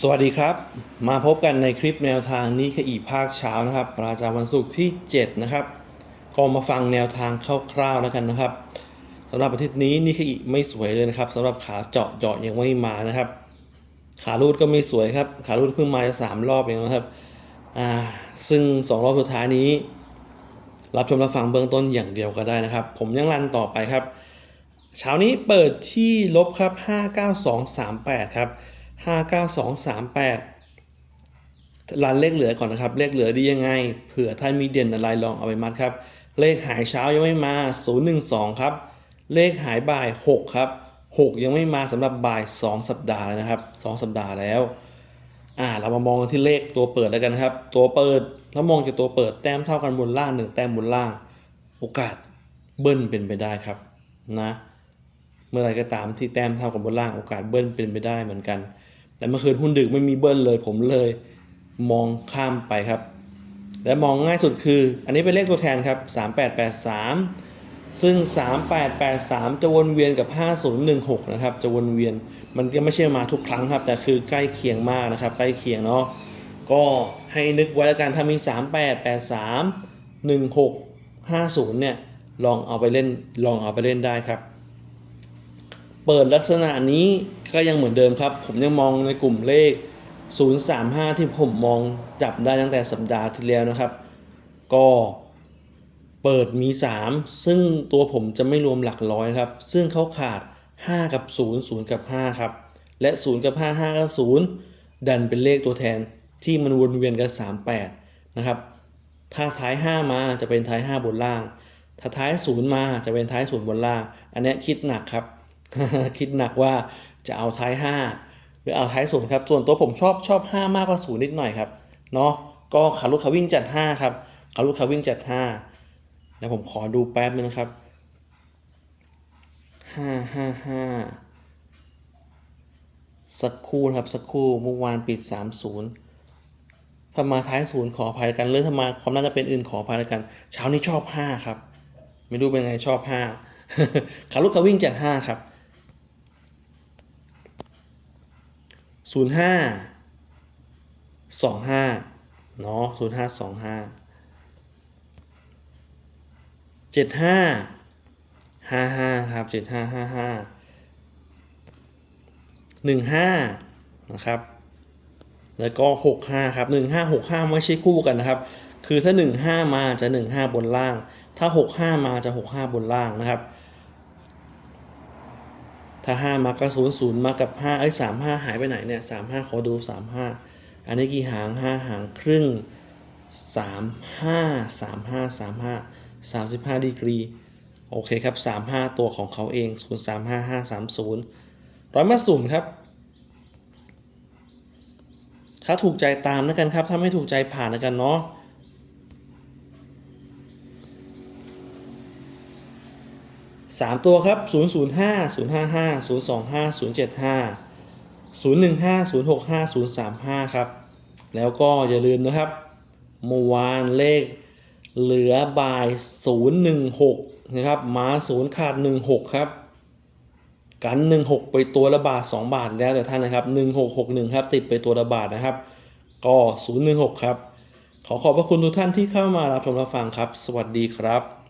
สวัสดีครับ มาพบกันในคลิปแนวทางนี้คืออีภาคเช้านะครับ ประจำวันศุกร์ที่ 7 นะครับ ก็มาฟังแนวทางคร่าวๆแล้วกันนะครับสำหรับอาทิตย์นี้นี่คืออีไม่สวยเลยนะครับสำหรับขาเจาะเจาะยังไม่มานะครับ ขาลูดก็ไม่สวยครับ ขาลูดเพิ่งมาจะสามรอบเองนะครับอ่าซึ่งสองรอบสุดท้ายนี้ รับชมรับฟังเบื้องต้นอย่างเดียวก็ได้นะครับ ผมยังรันต่อไปครับ เช้านี้เปิดที่ลบครับ 59238 ครับ 59238 รันเลขเหลือก่อนนะครับ เลขเหลือดียังไง เผื่อท่านมีเด่นอะไรลองเอาไปมัดครับ เลขหายเช้ายังไม่มา 012 ครับ เลขหายบ่าย 6 ครับ 6 ยังไม่มาสำหรับบ่าย 2 สัปดาห์แล้วนะครับ 2 สัปดาห์แล้วอ่าเรามามองที่เลขตัวเปิดแล้วกันครับ ตัวเปิดถ้ามองจากตัวเปิดแต้มเท่ากันบนล่างหนึ่งแต้มบนล่าง โอกาสเบิ้ลเป็นไปได้ครับนะเมื่อไรก็ตามที่แต้มเท่ากับบนล่างโอกาสเบิ้ลเป็นไปได้เหมือนกัน แต่เมื่อคืนหุ้นดึกไม่มีเบิ้ลเลย ผมเลยมองข้ามไปครับ และมองง่ายสุดคือ อันนี้เป็นเลขตัวแทนครับ 3883 ซึ่ง 3883 จะวนเวียนกับ 5016 นะครับ จะวนเวียนมันก็ไม่ใช่มาทุกครั้งครับ แต่คือใกล้เคียงมากนะครับ ใกล้เคียงเนาะก็ให้นึกไว้แล้วกันถ้ามี 3883 1650 เนี่ยลองเอาไปเล่นลองเอาไปเล่นได้ครับ เปิดลักษณะนี้ก็ยังเหมือนเดิมครับ ผมยังมองในกลุ่มเลข 035 ที่ผมมองจับได้ตั้งแต่สัปดาห์ที่แล้วนะครับ ก็เปิดมี 3 ซึ่งตัวผมจะไม่รวมหลักร้อยครับ ซึ่งเขาขาด 5 กับ 0 0 กับ 5 ครับ และ 0 กับ 5 5 กับ 0 ดันเป็นเลขตัวแทนที่มันวนเวียนกัน 38 นะครับ ถ้าท้าย 5 มาจะเป็นท้าย 5 บนล่าง ถ้าท้าย 0 มาจะเป็นท้าย 0 บนล่าง อันนี้คิดหนักครับ คิดหนักว่าจะเอาท้าย 5 หรือเอาท้าย0ครับ ส่วนตัวผมชอบชอบ 5 มากกว่า0นิดหน่อยครับ เนาะก็ขาลุกขาวิ่งจัด 5 ครับขาลุกขาวิ่งจัด 5 แล้วผมขอดูแป๊บนึงนะครับ 5 5 5 สักครู่ครับสักครู่เมื่อวานปิด 30ถ้ามาท้ายศูนย์ขออภัยกันหรือถ้ามาความน่าจะเป็นอื่นขออภัยกัน เช้านี้ชอบ5ครับ ไม่รู้เป็นไงชอบ5ขาลุกขาวิ่งจัด5ครับ 05 25เนาะ05 25 75 55ครับ75 55 15นะครับ แล้วก็65ครับ15 65ไม่ใช่คู่กันนะครับ คือถ้า15มาจะ15บนล่าง ถ้า65มาจะ65บนล่างนะครับ ถ้า 5 มาก็0 0มากับ 5 เอ้ย35หายไปไหนเนี่ย35ขอดู 35 อันนี้กี่หาง 5 หางครึ่ง 35 35 35 35ดีกรี โอเคครับ 35 ตัวของเขาเอง0 3 5 5 3 0ร้อยมาศูนย์ครับ ถ้าถูกใจตามแล้วกันครับ ถ้าไม่ถูกใจผ่านแล้วกันเนาะ สามตัวครับ 0 0 5 0 5 5 0 2 5 0 7 5 0 1 5 0 6 5 0 3 5 ครับ แล้วก็อย่าลืมนะครับเมื่อวานเลขเหลือบ่าย 016 นะครับมา0ขาด 16 ครับ กัน 16 ไปตัวละบาท 2 บาทแล้วแต่ท่านนะครับ 1661 ครับ ติดไปตัวละบาทนะครับ ก็ 016 ครับ ขอขอบพระคุณทุกท่านที่เข้ามารับชมรับฟังครับ สวัสดีครับ